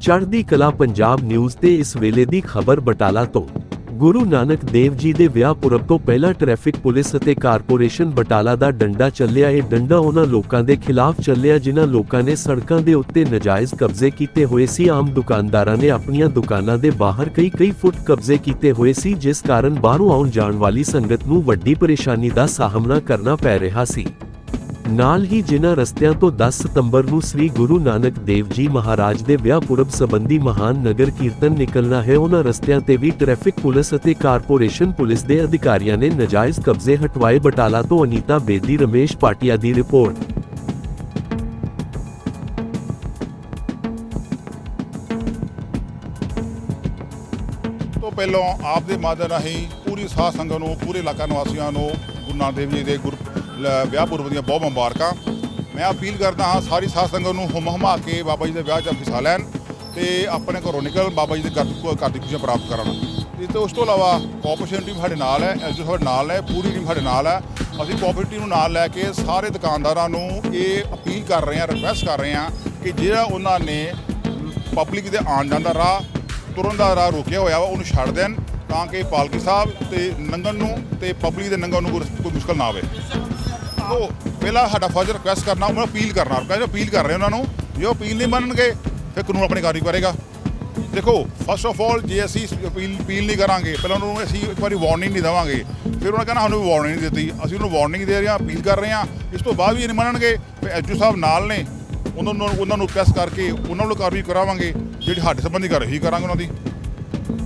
ਚੜ੍ਹਦੀ ਕਲਾ ਪੰਜਾਬ ਨਿਊਜ਼ ਤੇ ਇਸ ਵੇਲੇ ਦੀ ਖਬਰ ਬਟਾਲਾ ਤੋਂ। ਗੁਰੂ ਨਾਨਕ ਦੇਵ ਜੀ ਦੇ ਵਿਆਹ ਪੁਰਬ ਤੋਂ ਪਹਿਲਾਂ ਟ੍ਰੈਫਿਕ ਪੁਲਿਸ ਅਤੇ ਕਾਰਪੋਰੇਸ਼ਨ ਬਟਾਲਾ ਦਾ ਡੰਡਾ ਚੱਲਿਆ। ਇਹ ਡੰਡਾ ਉਹਨਾਂ ਲੋਕਾਂ ਦੇ ਖਿਲਾਫ ਚੱਲਿਆ ਜਿਨ੍ਹਾਂ ਲੋਕਾਂ ਨੇ ਸੜਕਾਂ ਦੇ ਉੱਤੇ ਨਜਾਇਜ਼ ਕਬਜ਼ੇ ਕੀਤੇ ਹੋਏ ਸੀ। ਆਮ ਦੁਕਾਨਦਾਰਾਂ ਨੇ ਆਪਣੀਆਂ ਦੁਕਾਨਾਂ ਦੇ ਬਾਹਰ ਕਈ ਕਈ ਫੁੱਟ ਕਬਜ਼ੇ ਕੀਤੇ ਹੋਏ ਸੀ, ਜਿਸ ਕਾਰਨ ਬਾਹਰੋਂ ਆਉਣ ਜਾਣ ਵਾਲੀ ਸੰਗਤ ਨੂੰ ਵੱਡੀ ਪਰੇਸ਼ਾਨੀ ਦਾ ਸਾਹਮਣਾ ਕਰਨਾ ਪੈ ਰਿਹਾ ਸੀ। ਨਾਲ ਹੀ ਜਿਨ੍ਹਾਂ ਰਸਤਿਆਂ ਤੋਂ 10 ਸਤੰਬਰ ਨੂੰ ਸ੍ਰੀ ਗੁਰੂ ਨਾਨਕ ਦੇਵ ਜੀ ਮਹਾਰਾਜ ਦੇ ਵਿਆਹ ਪੁਰਬ ਸੰਬੰਧੀ ਮਹਾਨ ਨਗਰ ਕੀਰਤਨ ਨਿਕਲਣਾ ਹੈ, ਉਹਨਾਂ ਰਸਤਿਆਂ ਤੇ ਵੀ ਟ੍ਰੈਫਿਕ ਪੁਲਿਸ ਅਤੇ ਕਾਰਪੋਰੇਸ਼ਨ ਪੁਲਿਸ ਦੇ ਅਧਿਕਾਰੀਆਂ ਨੇ ਨਜਾਇਜ਼ ਕਬਜ਼ੇ ਹਟਵਾਏ। ਬਟਾਲਾ ਤੋਂ ਅਨੀਤਾ ਬੇਦੀ, ਰਮੇਸ਼ ਪਾਟਿਆ ਦੀ ਰਿਪੋਰਟ। ਤੋਂ ਪਹਿਲਾਂ ਆਪ ਦੇ ਮਾਧਿਅਮ ਰਾਹੀਂ ਪੂਰੀ ਸਾਧ ਸੰਗਤ ਨੂੰ, ਪੂਰੇ ਇਲਾਕਾ ਨਿਵਾਸੀਆਂ ਨੂੰ ਗੁਰੂ ਨਾਨਕ ਦੇਵ ਜੀ ਦੇ ਗੁਰ ਵਿਆਹ ਪੁਰਬ ਦੀਆਂ ਬਹੁਤ ਮੁਬਾਰਕਾਂ। ਮੈਂ ਅਪੀਲ ਕਰਦਾ ਹਾਂ ਸਾਰੀ ਸਾਧ ਸੰਗਤ ਨੂੰ ਹੁਮ ਹਮਾ ਕੇ ਬਾਬਾ ਜੀ ਦੇ ਵਿਆਹ 'ਚ ਹਿੱਸਾ ਲੈਣ ਤੇ ਆਪਣੇ ਘਰੋਂ ਨਿਕਲ ਬਾਬਾ ਜੀ ਦੇ ਘਰ ਦੀ ਘਰ ਪ੍ਰਾਪਤ ਕਰਨ। ਇਸ ਤੋਂ ਉਸ ਤੋਂ ਇਲਾਵਾ ਕੋਆਪਰੇਸ਼ਨ ਟੀਮ ਸਾਡੇ ਨਾਲ ਹੈ ਐਸਡੀ ਸਾਡੇ ਨਾਲ ਹੈ, ਪੂਰੀ ਟੀਮ ਸਾਡੇ ਨਾਲ ਹੈ। ਅਸੀਂ ਕੋਆਪਰੇਟਿਵ ਨੂੰ ਨਾਲ ਲੈ ਕੇ ਸਾਰੇ ਦੁਕਾਨਦਾਰਾਂ ਨੂੰ ਇਹ ਅਪੀਲ ਕਰ ਰਹੇ ਹਾਂ ਰਿਕੁਐਸਟ ਕਰ ਰਹੇ ਹਾਂ ਕਿ ਜਿਹੜਾ ਉਹਨਾਂ ਨੇ ਪਬਲਿਕ ਦੇ ਆਉਣ ਜਾਣ ਦਾ ਰਾਹ, ਤੁਰਨ ਦਾ ਰਾਹ ਰੋਕਿਆ ਹੋਇਆ ਵਾ, ਉਹਨੂੰ ਛੱਡ ਦੇਣ ਤਾਂ ਕਿ ਪਾਲਕੀ ਸਾਹਿਬ ਤੇ ਨੰਗਣ ਨੂੰ ਤੇ ਪਬਲਿਕ ਦੇ ਨੰਗਣ ਨੂੰ ਕੋਈ ਕੋਈ ਮੁਸ਼ਕਲ ਨਾ ਆਵੇ। ਤੋ ਪਹਿਲਾਂ ਸਾਡਾ ਫਰਜ਼ ਰਿਕੁਐਸਟ ਕਰਨਾ, ਉਹਨਾਂ ਨੂੰ ਅਪੀਲ ਕਰਨਾ। ਕਹਿੰਦੇ ਅਪੀਲ ਕਰ ਰਹੇ ਉਹਨਾਂ ਨੂੰ, ਜੇ ਉਹ ਅਪੀਲ ਨਹੀਂ ਮੰਨਣਗੇ, ਫਿਰ ਕਾਨੂੰਨ ਆਪਣੀ ਕਾਰਵਾਈ ਕਰੇਗਾ। ਦੇਖੋ ਫਸਟ ਆਫ ਆਲ ਜੇ ਅਸੀਂ ਅਪੀਲ ਅਪੀਲ ਨਹੀਂ ਕਰਾਂਗੇ, ਪਹਿਲਾਂ ਉਹਨਾਂ ਨੂੰ ਅਸੀਂ ਇੱਕ ਵਾਰੀ ਵਾਰਨਿੰਗ ਨਹੀਂ ਦੇਵਾਂਗੇ। ਫਿਰ ਉਹਨਾਂ ਕਹਿੰਦਾ ਸਾਨੂੰ ਵਾਰਨਿੰਗ ਨਹੀਂ ਦਿੱਤੀ। ਅਸੀਂ ਉਹਨੂੰ ਵਾਰਨਿੰਗ ਦੇ ਰਹੇ ਹਾਂ, ਅਪੀਲ ਕਰ ਰਹੇ ਹਾਂ। ਇਸ ਤੋਂ ਬਾਅਦ ਵੀ ਇਹ ਨਹੀਂ ਮੰਨਣਗੇ, ਫਿਰ ਐਜੂ ਸਾਹਿਬ ਨਾਲ ਨੇ। ਉਹਨਾਂ ਨੂੰ ਉਹਨਾਂ ਨੂੰ ਪ੍ਰੈਸ ਕਰਕੇ ਉਹਨਾਂ ਨੂੰ ਕਾਰਵਾਈ ਕਰਾਵਾਂਗੇ, ਜਿਹੜੀ ਸਾਡੇ ਸੰਬੰਧੀ ਕਰ ਰਹੀ ਕਰਾਂਗੇ ਉਹਨਾਂ ਦੀ।